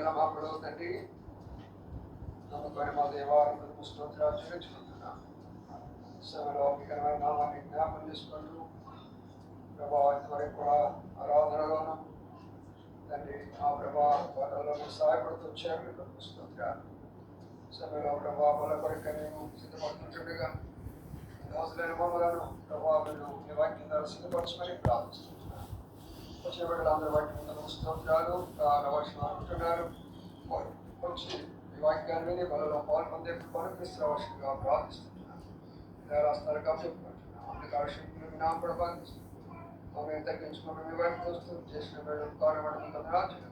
మా మాకుడు తండ్రి. నమ్మకాన్ని మా దేవాలను స్తోత్రాలు చేర్చుకుంటున్నాం నామాన్ని జ్ఞాపం చేసుకుంటూ ప్రభా ఇంతవరకు కూడా ఆరాధనలోను తండ్రి మా ప్రభా వాళ్ళలో సహాయపడుతూ వచ్చారు మీకు స్తోత్రాలు. సమయంలో ప్రభా వాళ్ళ కొరకు మేము సిద్ధపడుతుంటుండగా మమ్మలను ప్రభావం వాక్యం ద్వారా సిద్ధపరచమని ప్రార్థిస్తున్నాం. వచ్చిన బిడ్డలందరూ వాటి ముందు స్తోత్రాలు రవర్షణ అంటున్నారు వచ్చి ఈ వాక్యాన్ని విని వాళ్ళలో పాల్పొందే కొనిపిస్తవలసిందిగా ప్రార్థిస్తున్నాను ఇలా రాస్తారుగా చెప్పుకుంటున్నాను అందుకు ఆశక్తులు వినాం కూడా బాధిస్తున్నాను మమ్మల్ని తగ్గించుకుని మీ వైపు చూస్తూ చేసిన బిడ్డలు కారణపడి రాజ్యం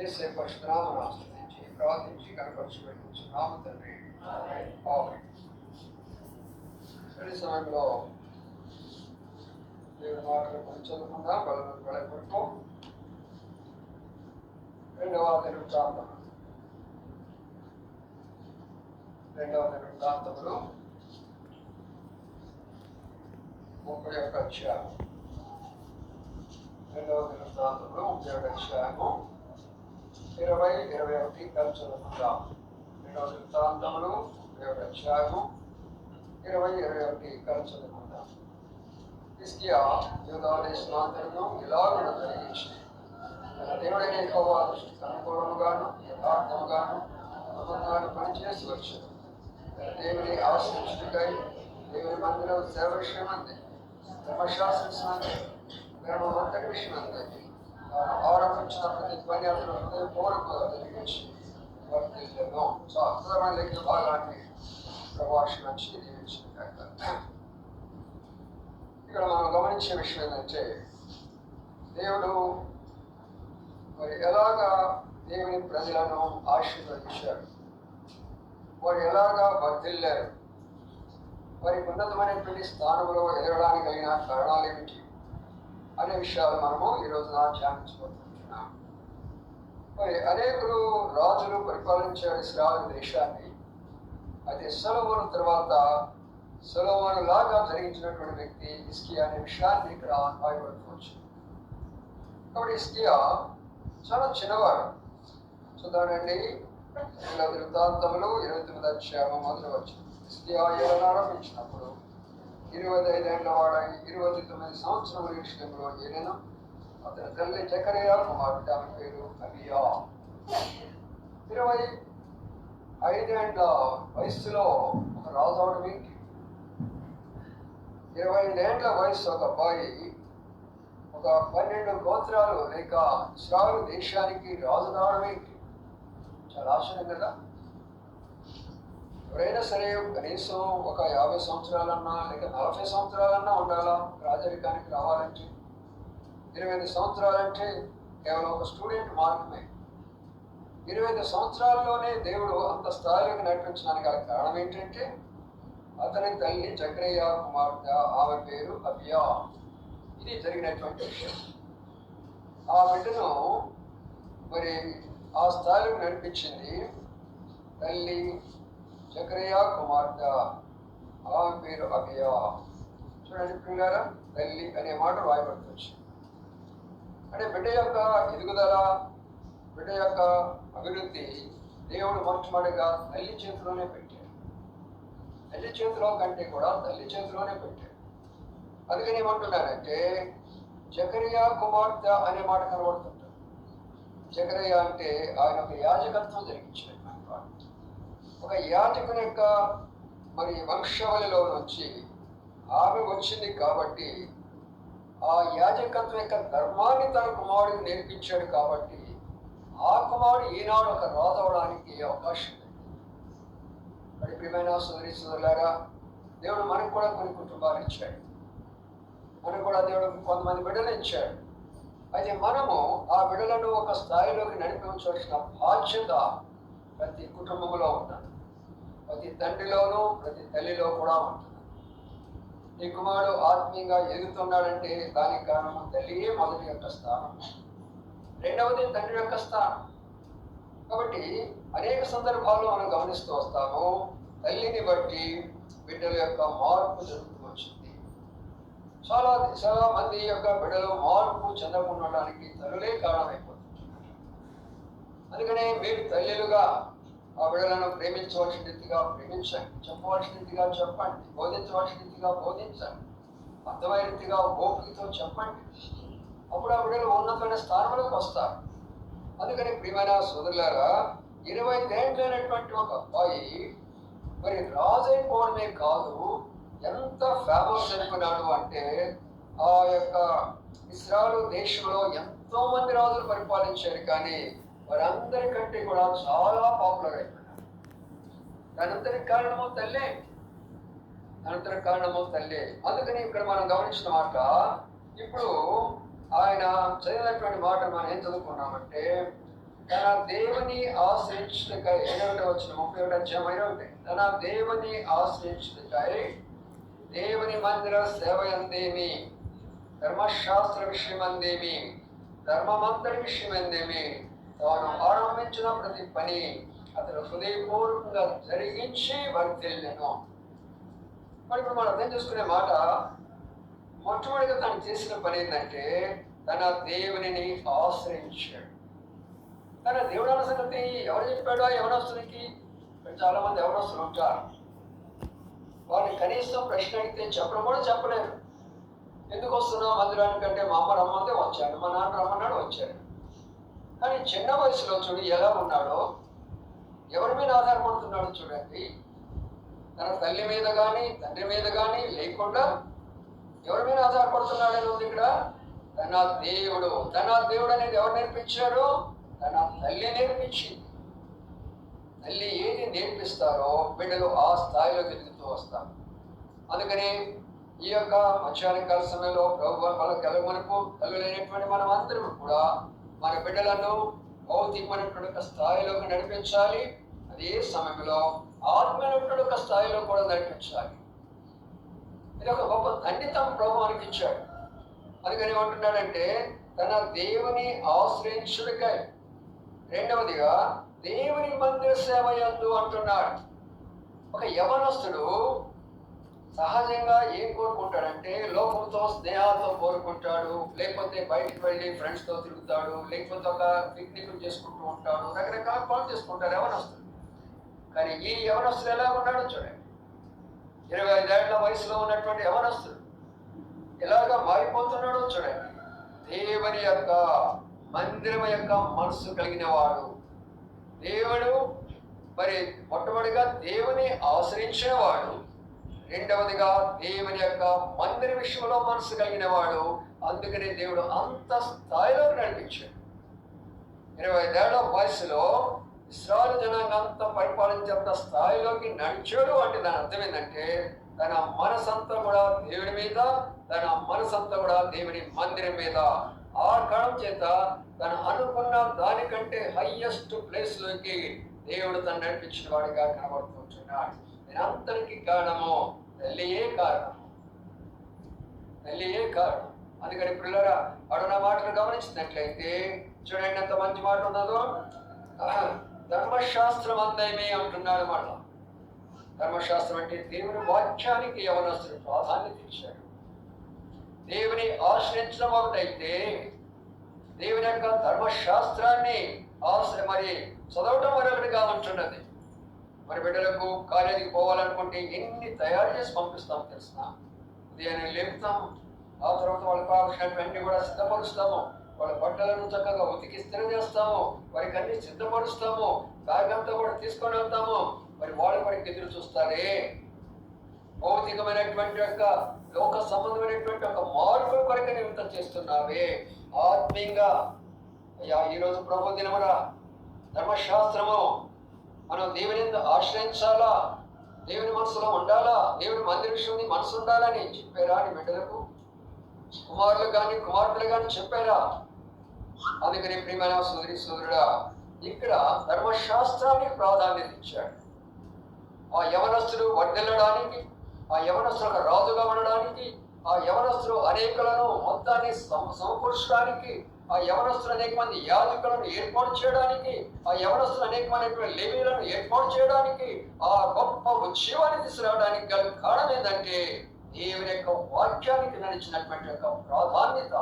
ఏసే పరిశుద్ధనామను ఆశ్రయించి ప్రార్థించి కనపరిచి వెళ్ళించున్నాము తండ్రి ఆమేన్. ఈ సమయంలో దేవుని మాటలు కొంచెం చదువుకుందాం రెండవ దినవృత్తాంతం రెండవ ముప్పై యొక్క అధ్యాయం రెండవ దినవృత్తాంతములు ముప్పై యొక్క అధ్యాయము ఇరవై ఇరవై ఒకటి కలిసి చదువుకుందాం రెండవ దినవృత్తాంతములు ముప్పై యొక్క అధ్యాయము ఇరవై ఇరవై ఒకటి కలిసి చదువుకుందాం హిస్కియా యూదాదేశమాంతరము ఇలాగున జరిగించి తన దేవుడైన యెహోవా దృష్టికి అనుకూలముగాను యథార్థముగాను అబద్ధాలు పనిచేసి వచ్చాడు తన దేవుని ఆశ్రయించుటకై దేవుని మందిరం సేవ విషయమంది ధర్మశాస్త్రమంది ధర్మవంతటి విషయమంది. తాను ఆరంభించిన ప్రతి పని అతను హృదయపూర్వకంగా జరిగించి వర్తిల్లను సో అద్భుతమైన లెక్క భాగాన్ని ప్రభాషణ నుంచి దీవించింది ఇక్కడ మనం గమనించే విషయం ఏంటంటే దేవుడు మరి ఎలాగా దేవుని ప్రజలను ఆశీర్వదించారు వారు ఎలాగా వర్ధిల్లారు? వారి ఉన్నతమైనటువంటి స్థానంలో ఎదగడానికి అయిన కారణాలు ఏమిటి? అనే విషయాలు మనము ఈ రోజున ధ్యానించబోతున్నాం మరి అనేకులు రాజులు పరిపాలించారు ఇస్రాయల్ దేశాన్ని. అయితే సొలొమోను తర్వాత సొలొమోను లాగా జరిగించినటువంటి వ్యక్తి ఇస్కియా అనే విషయాన్ని ఇక్కడ రాయబడుకోవచ్చు కాబట్టి ఇస్కియా చాలా చిన్నవాడు. చూద్దానండి ఇలా వృత్తాంతములు ఇరవై తొమ్మిది అధ్యాయం మొదలు వచ్చింది. ఇస్కియా ఏడని ఆరంభించినప్పుడు ఇరవై ఐదేళ్ళ వాడ ఇరవై తొమ్మిది సంవత్సరముల విషయంలో ఏదైనా అతని తల్లి జకరియా కుమారుడు ఆమె పేరు అబియా. ఇరవై ఐదేళ్ళ వయస్సులో ఒక రాజు అవడం ఏంటి ఇరవై ఐదేళ్ళ వయసు ఒక అబ్బాయి ఒక పన్నెండు గోత్రాలు లేక ఇస్రాయలు దేశానికి రాజు రావడం ఏంటి? చాలా ఆశ్చర్యం కదా? ఎవరైనా సరే కనీసం ఒక యాభై సంవత్సరాలన్నా లేక నలభై సంవత్సరాలన్నా ఉండాలా? రాజరికానికి రావాలంటే? ఇరవై ఐదు సంవత్సరాలంటే కేవలం ఒక స్టూడెంట్ మాత్రమే. ఇరవై ఐదు సంవత్సరాల్లోనే దేవుడు అంత స్థాయిలోకి నడిపించడానికి కారణం ఏంటంటే అతని తల్లి చక్రయ్య కుమార్తె ఆమె పేరు అభియా. ఇది జరిగినటువంటి విషయం. ఆ బిడ్డను మరి ఆ స్థాయిలో నడిపించింది తల్లి చక్రయ్య కుమార్తె ఆమె పేరు అభియా. చూడండి పిల్లారా తల్లి అనే మాట రాయబడుతుంది అంటే బిడ్డ యొక్క ఎదుగుదల బిడ్డ యొక్క అభివృద్ధి దేవుడు మొట్టమొదటిగా తల్లి చేతిలోనే పెట్టి తల్లి చేతిలో కంటే కూడా తల్లి చేతిలోనే పెట్టాడు అందుకని ఏమంటున్నారంటే జకరియా కుమార్తె అనే మాట కనబడుతుంటారు జకరియా అంటే ఆయన ఒక యాజకత్వం జరిగించాడు ఒక యాజకుని యొక్క మరి వంశవలిలో నుంచి ఆమె వచ్చింది కాబట్టి ఆ యాజకత్వం యొక్క ధర్మాన్ని తన కుమారుడికి నేర్పించాడు కాబట్టి ఆ కుమారుడు ఈనాడు ఒక రాదవడానికి అవకాశం మరి ప్రియమైన సోదరి సోదరులారా దేవుడు మనకు కూడా కొన్ని కుటుంబాలు ఇచ్చాడు. మనకు కూడా దేవుడు కొంతమంది బిడ్డలు ఇచ్చాడు. అయితే మనము ఆ బిడ్డలను ఒక స్థాయిలోకి నడిపించవలసిన బాధ్యత ప్రతి కుటుంబంలో ఉన్నది. ప్రతి తండ్రిలోనూ ప్రతి తల్లిలో కూడా ఉంటుంది. నీ కుమారుడు ఆత్మీయంగా ఎదుగుతున్నాడంటే దానికి కారణం తల్లియే మొదటి యొక్క స్థానం. రెండవది తండ్రి యొక్క స్థానం. కాబట్టి అనేక సందర్భాల్లో మనం గమనిస్తూ వస్తాము తల్లిని బట్టి బిడ్డల యొక్క మార్పు జరుగుతూ వచ్చింది చాలా చాలా మంది యొక్క బిడ్డలు మార్పు చెందకుండడానికి తల్లులే కారణమైపోతుంది అందుకనే మీరు తల్లులుగా ఆ బిడ్డలను ప్రేమించవలసిన రీతిగా ప్రేమించండి. చెప్పవలసిన రీతిగా చెప్పండి. బోధించవలసిన రీతిగా బోధించండి. అర్థమైన రీతిగా ఓపికతో చెప్పండి. అప్పుడు ఆ బిడ్డలు ఉన్నతమైన స్థానంలోకి వస్తారు. అందుకని ప్రియమైన సోదరులారా ఇరవై ఏండ్లైనటువంటి ఒక అబ్బాయి మరి రాజు అయిపోవడమే కాదు ఎంత ఫేమస్ అనుకున్నాడు అంటే ఆ యొక్క ఇస్రాలు దేశంలో ఎంతో మంది రాజులు పరిపాలించారు కానీ వారందరికంటే కూడా చాలా పాపులర్ అయిపోయినారు. దానంతరికి కారణము తల్లే. అనంతర కారణము తల్లే. అందుకని ఇక్కడ మనం గమనించిన మాట ఇప్పుడు ఆయన చదివినటువంటి మాట మనం ఏం చదువుకున్నామంటే తన దేవుని ఆశ్రయించుటకై ఏడవట వచ్చిన ముప్పై ఒకటి అధ్యాయం అయినా ఉంటాయి తన దేవుని ఆశ్రయించుటకై దేవుని మందిర సేవ ఎందేమి? ధర్మశాస్త్ర విషయం అందేమి ధర్మమంతరి విషయం అందేమి తాను ఆరంభించిన ప్రతి పని అతను హృదయపూర్వకంగా జరిగించి వర్తిల్లను మరి ఇప్పుడు మనం అర్థం చేసుకునే మాట మొట్టమొదటిగా తను చేసిన పని ఏంటంటే తన దేవునిని ఆశ్రయించాడు. కానీ దేవుడు అన్న సంగతి ఎవరు చెప్పాడో వస్తుంది చాలా మంది వస్తున్నారు ఉంటారు. వారిని కనీసం ప్రశ్న అడిగితే చెప్పడం కూడా చెప్పలేరు. ఎందుకు వస్తున్నావు మందిరానికి అంటే మా అమ్మ రమ్మంటే వచ్చాడు మా నాన్న రమ్మన్నాడు వచ్చాడు. కానీ చిన్న వయసులో చూడు ఎలా ఉన్నాడో ఎవరి మీద ఆధారపడుతున్నాడో చూడండి. తన తల్లి మీద కానీ తండ్రి మీద కానీ లేకుండా ఎవరి మీద ఆధారపడుతున్నాడని ఉంది ఇక్కడ? తన దేవుడు. తన దేవుడు అనేది ఎవరు నేర్పించారు తన తల్లి నేర్పించింది తల్లి ఏది నేర్పిస్తారో బిడ్డలు ఆ స్థాయిలోకి ఎదుగుతూ వస్తారు. అందుకని ఈ యొక్క మధ్యాహ్న కాల సమయంలో ప్రభు వాళ్ళ మనకు తల్లులైనటువంటి మనం అందరం కూడా మన బిడ్డలను భౌతికమైనటువంటి ఒక స్థాయిలోకి నడిపించాలి. అదే సమయంలో ఆత్మైనటువంటి ఒక స్థాయిలో కూడా నడిపించాలి. ఇది ఒక గొప్ప దండితం ప్రభు అనిపించాడు ఇచ్చాడు అందుకని ఏమంటున్నాడంటే తన దేవుని ఆశ్రయించుడికై రెండవదిగా దేవుని మందిర సేవ ఎందు అంటున్నాడు. ఒక యవనస్తుడు సహజంగా ఏం కోరుకుంటాడంటే లోకంతో స్నేహాలతో కోరుకుంటాడు లేకపోతే బయటికి వెళ్ళి ఫ్రెండ్స్తో తిరుగుతాడు లేకపోతే ఒక పిక్నిక్ చేసుకుంటూ ఉంటాడు రకరకాల పనులు చేసుకుంటారు యవనస్తుడు. కానీ ఈ యవనస్తుడు ఎలా ఉన్నాడో చూడండి. ఇరవై ఐదేళ్ళ వయసులో ఉన్నటువంటి యవనస్తుడు ఎలాగా మారిపోతున్నాడో చూడండి. దేవుని యొక్క మందిరం యొక్క మనసు కలిగిన వాడు దేవుడు మరి మొట్టమొదటిగా దేవుని ఆశ్రయించిన వాడు రెండవదిగా దేవుని యొక్క మందిర విషయంలో మనసు కలిగిన వాడు అందుకనే దేవుడు అంత స్థాయిలో నడిపించాడు. ఇరవై ఏళ్ళ వయసులో ఇస్రాయల్ జనాన్ని అంత పరిపాలించేంత స్థాయిలోకి నడిచాడు అంటే దాని అర్థం ఏంటంటే తన మనసంతా కూడా దేవుడి మీద తన మనసంతా కూడా దేవుని మందిరం మీద ఆ కణం చేత తను అనుకున్న దానికంటే హయ్యెస్ట్ ప్లేస్లోకి దేవుడు తను నడిపించిన వాడిగా కనబడుతుంటున్నాడు దీనంతరికి కారణము తల్లియే కారణం. తల్లియే కారణం. అందుకని పిల్లరా అడున్న మాటలు గమనించినట్లయితే చూడండి ఎంత మంచి మాట ఉన్నదో. ధర్మశాస్త్రం అందేమి అంటున్నాడు మాట ధర్మశాస్త్రం అంటే దేవుని వాక్యానికి యవనస్తుడు ప్రాధాన్యత ఇచ్చాడు. దేవుని ఆశ్రయించడం ఒకటైతే దేవుని యొక్క ధర్మశాస్త్రాన్ని ఆశ్ర మరి చదవటం మరొకటిగా ఉంటున్నది. మరి బిడ్డలకు కాలేజీకి పోవాలనుకుంటే ఎన్ని తయారు చేసి పంపిస్తాం తెలిసిన ఉదయాన్నే లేపుతాము ఆ తర్వాత వాళ్ళకి కావాల్సినటువంటి కూడా సిద్ధపరుస్తాము వాళ్ళ బట్టలను చక్కగా ఉతికి స్థిర చేస్తాము వారికి అన్ని సిద్ధపరుస్తాము బ్యాగ్ కూడా తీసుకొని వెళ్తాము. మరి వాళ్ళు మనకి ఎదురు చూస్తారే? భౌతికమైనటువంటి యొక్క లోక సంబంధమైనటువంటి ఒక మార్పు కొరకు నీవు ఇంత చేస్తున్నావే. ఆత్మీయంగా అయ్యా ఈరోజు ప్రభు దినమున ధర్మశాస్త్రము మనం దేవుని ఆశ్రయించాలా? దేవుని మనసులో ఉండాలా? దేవుని మందిర విషయం మనసు ఉండాలని చెప్పారా నీ బిడ్డలకు? కుమారులు కానీ కుమార్తెలు కానీ చెప్పారా? అందుకని ప్రియమైన సోదరి సోదరుడా ఇక్కడ ధర్మశాస్త్రానికి ప్రాధాన్యత ఇచ్చాడు. ఆ యవనస్తుడు వర్ధిల్లడానికి ఆ యవనస్తుడు ఒక రాజుగా ఉండడానికి ఆ యవనస్తులు అనేకులను మొత్తాన్ని సమకూర్చడానికి ఆ యవనస్తులు అనేక మంది యాజకులను ఏర్పాటు చేయడానికి ఆ యవనస్తులు అనేక మంది లేవీలను ఏర్పాటు చేయడానికి ఆ గొప్ప ఉద్యమాన్ని తీసుకురావడానికి గల కారణం ఏంటంటే దేవుని యొక్క వాక్యానికి నడిచినటువంటి యొక్క ప్రాధాన్యత.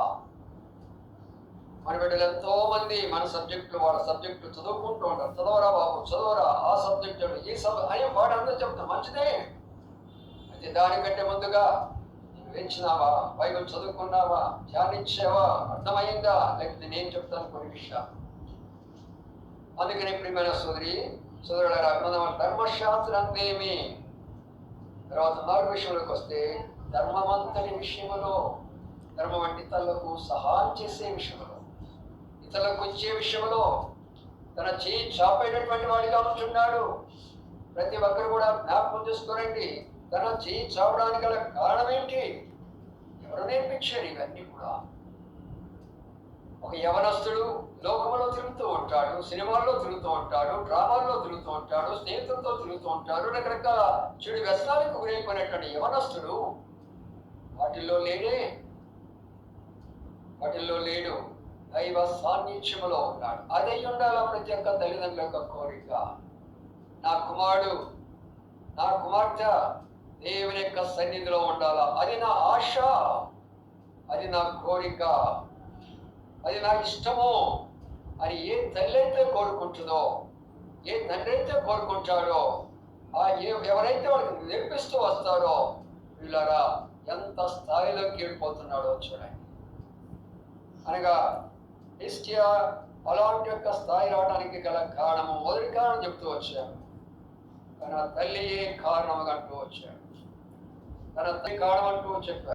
మన బిడ్డలు ఎంతో మంది మన సబ్జెక్టులు వాళ్ళ సబ్జెక్టులు చదువుకుంటూ ఉంటారు. చదవరా బాబు చదవరా ఆ సబ్జెక్టు ఈ సబ్ అని వాడు అందరూ చెప్తాం మంచిదే. దానికంటే ముందుగా నువ్వు వెంచినావా? బైబిల్ చదువుకున్నావా? ధ్యానించావా? అర్థమైందా లేకపోతే నేను చెప్తాను కొన్ని విషయాలు. అందుకని ప్రియమైన సోదరి సోదరుల ధర్మశాస్త్రందేమి? తర్వాత నాలుగు విషయంలోకి వస్తే ధర్మమంతటి విషయంలో ధర్మం అంటే ఇతరులకు సహాయం చేసే విషయంలో ఇతరులకు ఇచ్చే విషయంలో తన చేయి చాపేటటువంటి వాడిగా ఉంటున్నాడు. ప్రతి ఒక్కరు కూడా జ్ఞాపకం చేసుకోరండి. తన చేయి చావడానికి గల కారణం ఏంటి ఎవరు నేర్పించారు ఇవన్నీ కూడా? ఒక యవనస్తుడు లోకంలో తిరుగుతూ ఉంటాడు సినిమాల్లో తిరుగుతూ ఉంటాడు డ్రామాల్లో తిరుగుతూ ఉంటాడు స్నేహితులతో తిరుగుతూ ఉంటాడు రకరకాల చెడు వ్యసనాలకు గురైపోయినటువంటి యవనస్తుడు వాటిల్లో లేడే. వాటిల్లో లేడు. దైవ సాన్నిధ్యములో ఉన్నాడు. అదే ఉండాలి ప్రతి ఒక్క తల్లిదండ్రుల యొక్క కోరిక? నా కుమారుడు నా కుమార్తె దేవుని యొక్క సన్నిధిలో ఉండాలా? అది నా ఆశ. అది నా కోరిక. అది నా ఇష్టము. అని ఏ తల్లి అయితే కోరుకుంటుందో ఏ తండ్రి అయితే కోరుకుంటాడో ఆ ఏ ఎవరైతే వాళ్ళకి నేర్పిస్తూ వస్తారో వీళ్ళారా ఎంత స్థాయిలోకి వెళ్ళిపోతున్నాడో చూడండి. అనగా హిస్టియా అలాంటి యొక్క స్థాయి రావడానికి గల కారణము. మొదటి కారణం చెప్తూ వచ్చాను. తన తల్లియే కారణం అంటూ వచ్చాడు. తన తల్లి కారణం అంటూ చెప్పాడు